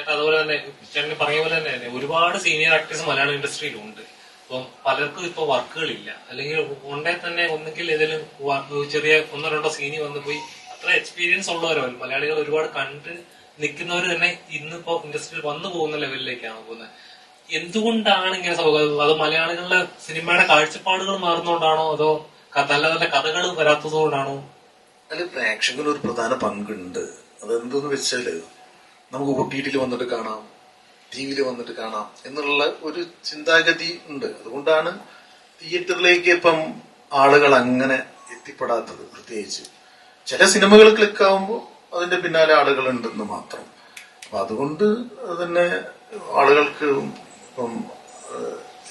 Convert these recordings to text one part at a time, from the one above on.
ചേട്ടാ അതുപോലെ തന്നെ ചേട്ടന് പറഞ്ഞ പോലെ തന്നെ ഒരുപാട് സീനിയർ ആക്ടേഴ്സ് മലയാളം ഇൻഡസ്ട്രിയിലുണ്ട് അപ്പം പലർക്കും ഇപ്പൊ വർക്കുകളില്ല. അല്ലെങ്കിൽ ഉണ്ടേ തന്നെ ഒന്നുകിൽ ഏതെങ്കിലും ചെറിയ ഒന്നോ രണ്ടോ സീനി വന്നു പോയി അത്ര എക്സ്പീരിയൻസ് ഉള്ളവരോ മലയാളികൾ ഒരുപാട് കണ്ട് നിൽക്കുന്നവർ തന്നെ ഇന്നിപ്പോ ഇൻഡസ്ട്രിയിൽ വന്നു പോകുന്ന ലെവലിലേക്കാണ് പോകുന്നത്. എന്തുകൊണ്ടാണ് ഇങ്ങനെ സംഭവിക്കുന്നത് അത് മലയാളികളുടെ സിനിമയുടെ കാഴ്ചപ്പാടുകൾ മാറുന്നതുകൊണ്ടാണോ അതോ നല്ല നല്ല കഥകൾ വരാത്തതുകൊണ്ടാണോ അതിൽ പ്രേക്ഷകർ ഒരു പ്രധാന പങ്കുണ്ട്. അതെന്തെന്ന് വെച്ചാൽ നമുക്ക് ഒ ടി വന്നിട്ട് കാണാം ടി വിയിൽ വന്നിട്ട് കാണാം എന്നുള്ള ഒരു ചിന്താഗതി ഉണ്ട്. അതുകൊണ്ടാണ് തിയേറ്ററിലേക്ക് ഇപ്പം ആളുകൾ അങ്ങനെ എത്തിപ്പെടാത്തത് പ്രത്യേകിച്ച്. ചില സിനിമകൾ ക്ലിക്ക് ആവുമ്പോൾ അതിന്റെ പിന്നാലെ ആളുകൾ ഉണ്ടെന്ന് മാത്രം. അപ്പൊ അതുകൊണ്ട് തന്നെ ആളുകൾക്ക് ഇപ്പം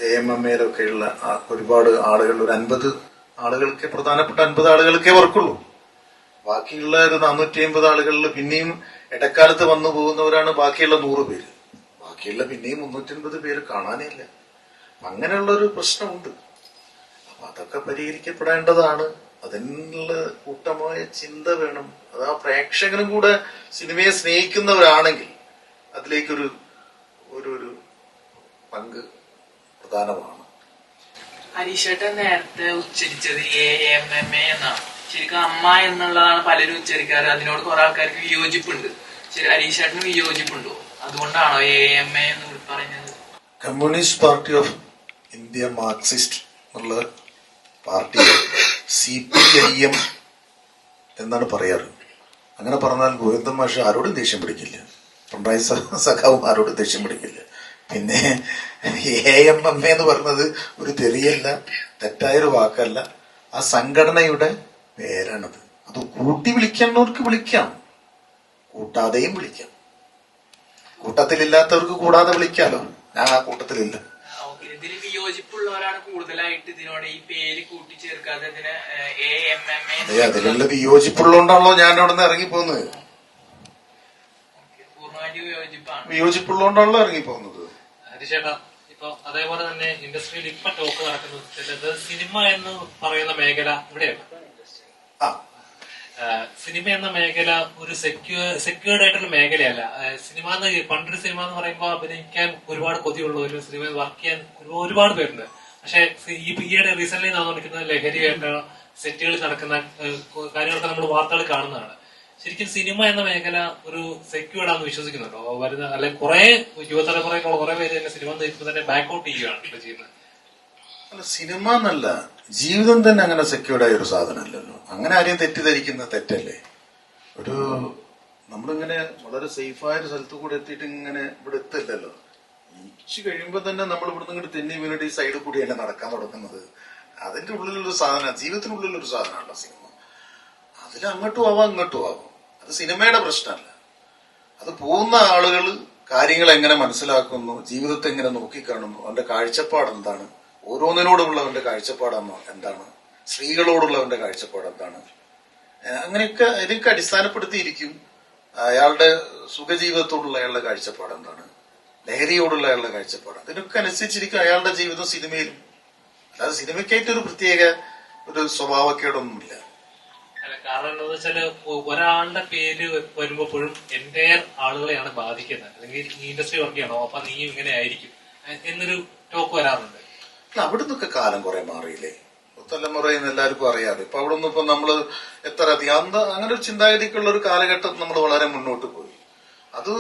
എ എം എം എയിലൊക്കെയുള്ള ഒരുപാട് ആളുകൾ ഒരു അൻപത് ആളുകൾക്ക് പ്രധാനപ്പെട്ട അൻപത് ആളുകൾക്കേ വർക്കുള്ളൂ. ബാക്കിയുള്ള ഒരു നാനൂറ്റി അമ്പത് ആളുകളിൽ പിന്നെയും ഇടക്കാലത്ത് വന്നു പോകുന്നവരാണ് ബാക്കിയുള്ള നൂറ് പേര്. ബാക്കിയുള്ള പിന്നെയും മുന്നൂറ്റി അൻപത് പേര് കാണാനേ ഇല്ല അങ്ങനെയുള്ള ഒരു പ്രശ്നമുണ്ട്. അപ്പൊ അതൊക്കെ പരിഹരിക്കപ്പെടേണ്ടതാണ്. അതിനുള്ള കൂട്ടമായ ചിന്ത വേണം. അത് ആ പ്രേക്ഷകനും കൂടെ സിനിമയെ സ്നേഹിക്കുന്നവരാണെങ്കിൽ അതിലേക്കൊരു ഒരു ഒരു പങ്ക് പ്രധാനമാണ്. ഹരീഷേട്ടൻ നേരത്തെ ഉച്ചരിച്ചത് എ എം എം എ എന്നാണ്. ശരിക്കും അമ്മ എന്നുള്ളതാണ് പലരും ഉച്ചരിക്കാറ്. അതിനോട് കുറെ ആൾക്കാർക്ക് വിയോജിപ്പുണ്ട്. ശരി ഹരീഷേട്ടന് വിയോജിപ്പുണ്ടോ? അതുകൊണ്ടാണോ എ എം എ എന്ന് പറയുന്നത്? Communist party of India Marxist എന്നുള്ള party C P I M എന്നാണ് പറയാറ്. അങ്ങനെ പറഞ്ഞാൽ ഗോവിന്ദൻ മാഷ് ആരോടും ദേഷ്യം പിടിക്കില്ല. പിണറായി സഖാവും ആരോടും ദേഷ്യം പിടിക്കില്ല. പിന്നെ എ എം എം എന്ന് പറഞ്ഞത് ഒരു തെറിയല്ല തെറ്റായൊരു വാക്കല്ല. ആ സംഘടനയുടെ പേരാണത്. അത് കൂട്ടി വിളിക്കുന്നവർക്ക് വിളിക്കാം. കൂട്ടാതെയും വിളിക്കാം. കൂട്ടത്തിലില്ലാത്തവർക്ക് കൂടാതെ വിളിക്കാലോ. ഞാൻ ആ കൂട്ടത്തിലില്ല. വിയോജിപ്പുള്ളവരാണ് കൂടുതലായിട്ട് ഇതിനോട് ഈ പേര് കൂട്ടിച്ചേർക്കാതെ ഇതിന് എ എം എം എ അതെ അതിലുള്ള വിയോജിപ്പുള്ളതുകൊണ്ടാണല്ലോ ഞാൻ അവിടെ നിന്ന് ഇറങ്ങിപ്പോകുന്നത് പൂർണമായിട്ട് വിയോജിപ്പാണ്. വിയോജിപ്പുള്ളതുകൊണ്ടാണല്ലോ ഇറങ്ങിപ്പോകുന്നത്. ഹരിശേട്ടാ ഇപ്പൊ അതേപോലെ തന്നെ ഇൻഡസ്ട്രിയിൽ ഇപ്പൊ ടോക്ക് നടക്കുന്നത് ചിലത് സിനിമ എന്ന് പറയുന്ന മേഖല ഇവിടെയാണ് സിനിമ എന്ന മേഖല ഒരു സെക്യൂർ സെക്യൂർഡ് ആയിട്ടുള്ള മേഖലയല്ല. സിനിമ എന്ന് പണ്ടൊരു സിനിമ എന്ന് പറയുമ്പോൾ അഭിനയിക്കാൻ ഒരുപാട് കൊതിയുള്ള ഒരു സിനിമ വർക്ക് ചെയ്യാൻ ഒരു- ഒരുപാട് പേരുണ്ട്. പക്ഷെ ഈ ഈയിടെ റീസെന്റ് നടന്നുകൊണ്ടിരിക്കുന്ന ലഹരിയായിട്ടുള്ള സെറ്റുകളിൽ നടക്കുന്ന കാര്യങ്ങളൊക്കെ നമ്മൾ വാർത്തകൾ കാണുന്നതാണ്. ശരിക്കും സിനിമ എന്ന മേഖല ഒരു സെക്യൂർഡ് ആണെന്ന് വിശ്വസിക്കുന്നുണ്ടോ? വരുന്ന അല്ലെങ്കിൽ കുറെ യുവതലമുറയൊക്കെ കുറെ പേര് തന്നെ സിനിമ നിൽക്കുമ്പോൾ തന്നെ ബാക്കൗട്ട് ചെയ്യുകയാണ് ചെയ്യുന്നത്. അല്ല സിനിമ എന്നല്ല ജീവിതം തന്നെ അങ്ങനെ സെക്യൂർഡ് ആയ ഒരു സാധനമല്ലല്ലോ. അങ്ങനെ ആരെയും തെറ്റിദ്ധരിക്കുന്ന തെറ്റല്ലേ? ഒരു നമ്മളിങ്ങനെ വളരെ സേഫായ ഒരു സ്ഥലത്ത് കൂടെ എത്തിയിട്ട് ഇങ്ങനെ ഇവിടെ എത്തില്ലല്ലോ. ഇച്ചു കഴിയുമ്പോ തന്നെ നമ്മൾ ഇവിടുന്ന് ഇങ്ങോട്ട് തെന്നി വീണിട്ട് ഈ സൈഡിൽ കൂടിയല്ല നടക്കാൻ തുടങ്ങുന്നത്. അതിന്റെ ഉള്ളിലൊരു സാധന ജീവിതത്തിനുള്ളിലൊരു സാധനമല്ല സിനിമ. അതിൽ അങ്ങോട്ടും ആവാം ഇങ്ങോട്ടും ആവാം. അത് സിനിമയുടെ പ്രശ്നമല്ല. അത് പോകുന്ന ആളുകൾ കാര്യങ്ങൾ എങ്ങനെ മനസ്സിലാക്കുന്നു ജീവിതത്തെ എങ്ങനെ നോക്കിക്കാണുന്നു അവന്റെ കാഴ്ചപ്പാട് എന്താണ് ഓരോന്നിനോടുമുള്ള അവന്റെ കാഴ്ചപ്പാട് എന്താണ്? സ്ത്രീകളോടുള്ള അവന്റെ കാഴ്ചപ്പാട് എന്താണ്? അങ്ങനെയൊക്കെ ഇതൊക്കെ അടിസ്ഥാനപ്പെടുത്തിയിരിക്കും അയാളുടെ സുഖജീവിതത്തോടുള്ള അയാളുടെ കാഴ്ചപ്പാട് എന്താണ്? ലഹരിയോടുള്ള അയാളുടെ കാഴ്ചപ്പാട്. ഇതിനൊക്കെ അനുസരിച്ചിരിക്കും അയാളുടെ ജീവിതം സിനിമയിലും. അല്ലാതെ സിനിമയ്ക്കായിട്ട് ഒരു പ്രത്യേക ഒരു സ്വഭാവക്കേടൊന്നുമില്ല. കാരണം എന്താ വെച്ചാൽ ഒരാളുടെ പേര് വരുമ്പോഴും എന്റെ ആളുകളെയാണ് ബാധിക്കുന്നത്. അല്ലെങ്കിൽ ഈ ഇൻഡസ്ട്രി വർക്ക് ചെയ്യണോ അപ്പൊ നീ ഇങ്ങനെ ആയിരിക്കും. എന്നൊരു ടോക്ക് വരാറുണ്ട്. അല്ല അവിടെ നിന്നൊക്കെ കാലം കുറെ മാറിയില്ലേ? തലമുറയിൽ നിന്ന് എല്ലാവർക്കും അറിയാതെ. ഇപ്പൊ അവിടെ ഒന്നും ഇപ്പൊ നമ്മൾ എത്ര അധികം അന്ന് അങ്ങനെ ഒരു ചിന്താഗതിക്കുള്ള ഒരു കാലഘട്ടം നമ്മൾ വളരെ മുന്നോട്ട് പോയി. അത്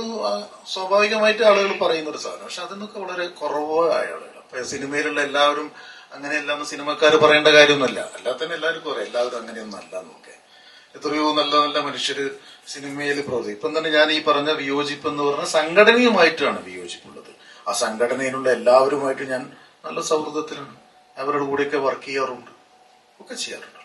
സ്വാഭാവികമായിട്ട് ആളുകൾ പറയുന്ന ഒരു സാധനം. പക്ഷെ അതിനൊക്കെ വളരെ കുറവായ ആളുകൾ. അപ്പൊ സിനിമയിലുള്ള എല്ലാവരും അങ്ങനെയല്ല എന്ന് സിനിമക്കാർ പറയേണ്ട കാര്യമൊന്നുമല്ല. അല്ലാതെ തന്നെ എല്ലാവർക്കും അറിയാം. എല്ലാവരും അങ്ങനെയൊന്നും അല്ല എന്നൊക്കെ. എത്രയോ നല്ല നല്ല മനുഷ്യര് സിനിമയിൽ പ്രവർത്തി ഇപ്പം തന്നെ ഞാൻ ഈ പറഞ്ഞ വിയോജിപ്പ് എന്ന് പറഞ്ഞ സംഘടനയുമായിട്ടാണ് വിയോജിപ്പുള്ളത്. ആ സംഘടനയിലുള്ള എല്ലാവരുമായിട്ട് ഞാൻ നല്ല സൗഹൃദത്തിലാണ്. അവരുടെ കൂടെയൊക്കെ വർക്ക് ചെയ്യാറുണ്ട്. ഒക്കെ ചെയ്യാറുണ്ട്